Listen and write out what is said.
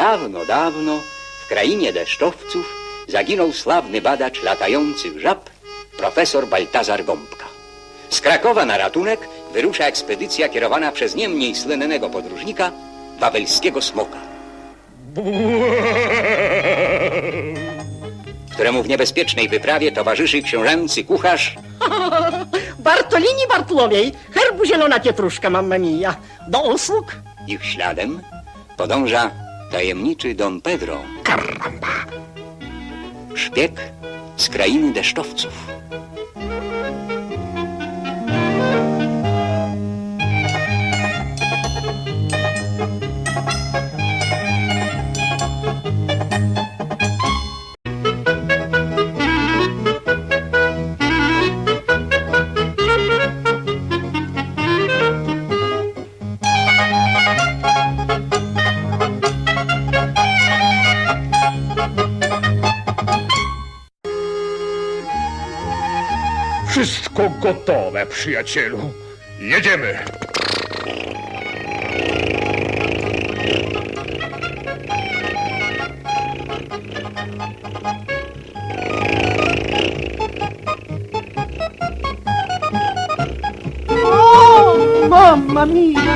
Dawno, dawno w krainie deszczowców zaginął sławny badacz latających żab, profesor Baltazar Gąbka. Z Krakowa na ratunek wyrusza ekspedycja kierowana przez nie mniej słynnego podróżnika, wawelskiego smoka, któremu w niebezpiecznej wyprawie towarzyszy książęcy kucharz Bartolini Bartłomiej, herbu zielona pietruszka, mamma mia. Do usług? Ich śladem podąża tajemniczy Don Pedro. Szpieg z krainy deszczowców. Wszystko gotowe, przyjacielu. Jedziemy. Mamma mia.